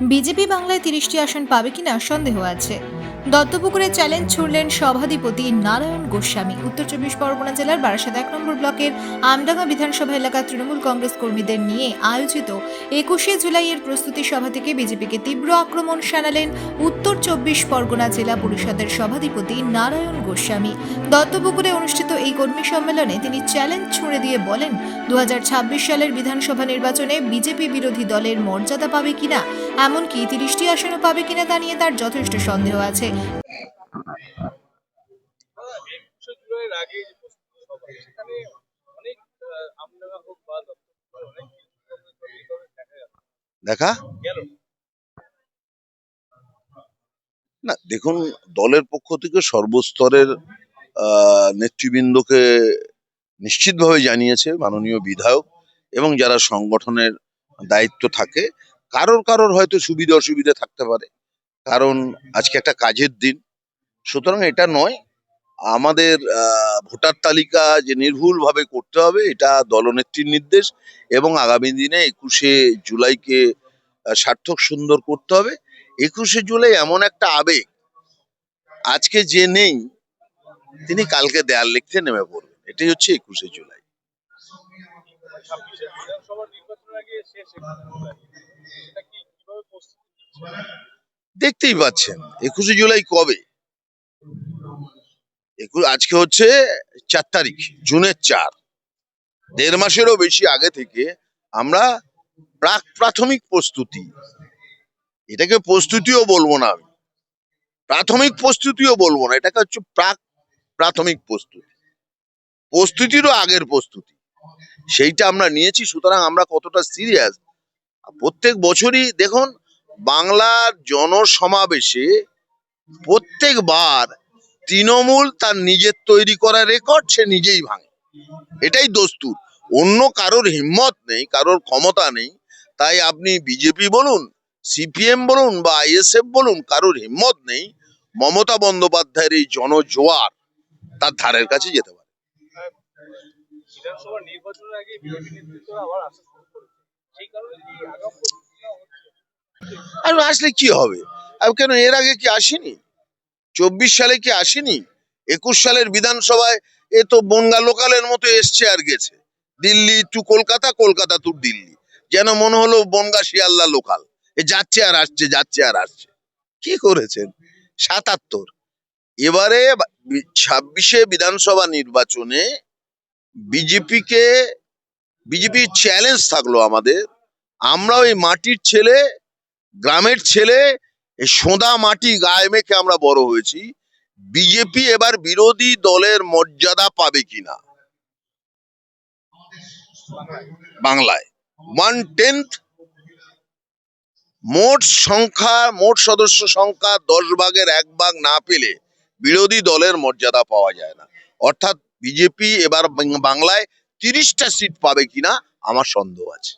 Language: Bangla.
বিজেপি বাংলায় তিরিশটি আসন পাবে কিনা সন্দেহ আছে। দত্তপুকুরে চ্যালেঞ্জ ছুড়লেন সভাধিপতি নারায়ণ গোস্বামী। উত্তর চব্বিশ পরগনা জেলার বারাসাত এক নম্বর ব্লকের আমডাঙ্গা বিধানসভা এলাকার তৃণমূল কংগ্রেস কর্মীদের নিয়ে আয়োজিত একুশে জুলাইয়ের প্রস্তুতি সভা থেকে বিজেপিকে তীব্র আক্রমণ শানালেন উত্তর চব্বিশ পরগনা জেলা পরিষদের সভাধিপতি নারায়ণ গোস্বামী। দত্তপুকুরে অনুষ্ঠিত এই কর্মী সম্মেলনে তিনি চ্যালেঞ্জ ছুঁড়ে দিয়ে বলেন দু হাজার ছাব্বিশ সালের বিধানসভা নির্বাচনে বিজেপি বিরোধী দলের মর্যাদা পাবে কিনা? এমনকি তিরিশটি আসনও পাবে কিনা তা নিয়ে তার যথেষ্ট সন্দেহ আছে। দেখা? না, দেখুন, দলের পক্ষ থেকে সর্বস্তরের নেতৃবৃন্দকে নিশ্চিতভাবে জানিয়েছে মাননীয় বিধায়ক এবং যারা সংগঠনের দায়িত্ব থাকে কারোর কারোর হয়তো সুবিধা অসুবিধা থাকতে পারে। কারণ আজকে একটা কাজের দিন। সুতরাং এটা নয়, আমাদের ভোটার তালিকা যে নির্ভুলভাবে করতে হবে, এটা দলনেত্রীর নির্দেশ এবং আগামী দিনে একুশে জুলাইকে সার্থক সুন্দর করতে হবে। একুশে জুলাই এমন একটা আবেগ, আজকে যে নেই, তিনি কালকে দেয়াল লিখতে নেমে পড়বেন। এটাই হচ্ছে একুশে জুলাই। দেখতেই পাচ্ছেন, একুশে জুলাই কবে? আজকে হচ্ছে চার তারিখ, জুনের চার। দেড় মাসেরও বেশি আগে থেকে আমরা প্রাক প্রাথমিক প্রস্তুতি, এটাকে প্রস্তুতিও বলব না আমি। প্রাথমিক প্রস্তুতিও বলব না, এটাকে হচ্ছে প্রাক প্রাথমিক প্রস্তুতি। প্রস্তুতিরও আগের প্রস্তুতি। সেইটা আমরা নিয়েছি, সুতরাং আমরা কতটা সিরিয়াস প্রত্যেক বছরই দেখুন বাংলার জনসমাবেশে প্রত্যেকবার তৃণমূল তার নিজের তৈরি করা রেকর্ড সে নিজেই ভাঙে। এটাই দস্তুর। অন্য কারোর হিম্মত নেই, কারোর ক্ষমতা নেই। তাই আপনি বিজেপি বলুন, সিপিএম বলুন বা আইএসএফ বলুন, কারোর হিম্মত নেই, মমতা বন্দ্যোপাধ্যায়ের এই জনজোয়ার তার ধারের কাছে যেতে পারে। বিধানসভা নির্বাচনের আগে বিজেপি নেতৃত্ব আবার আসা আর আসলে কি হবে? আর কেন এর আগে কি আসেনি? চব্বিশ সালে কি আসেনি? একুশ সালের বিধানসভায় এ তো বনগা লোকালের মতো এসছে আর গেছে। Delhi to Kolkata Kolkata to Delhi. যেন মনে হলো বনগা শিয়ালদা লোকাল। এ যাচ্ছে আর আসছে, যাচ্ছে আর আসছে। কি করেছেন? সাতাত্তর। এবারে ছাব্বিশে বিধানসভা নির্বাচনে বিজেপিকে বিজেপির চ্যালেঞ্জ থাকল আমাদের। আমরা ওই মাটির ছেলে, গ্রামের ছেলে, এই সোঁদা মাটি গায়ে মেখে আমরা বড় হয়েছি। বিজেপি এবার বিরোধী দলের মর্যাদা পাবে কিনা? বাংলায়। ওয়ান টেন্থ মোট সংখ্যা, মোট সদস্য সংখ্যা দশ ভাগের এক ভাগ না পেলে বিরোধী দলের মর্যাদা পাওয়া যায় না। অর্থাৎ বিজেপি এবার বাংলায় তিরিশটা সিট পাবে কিনা? আমার সন্দেহ আছে।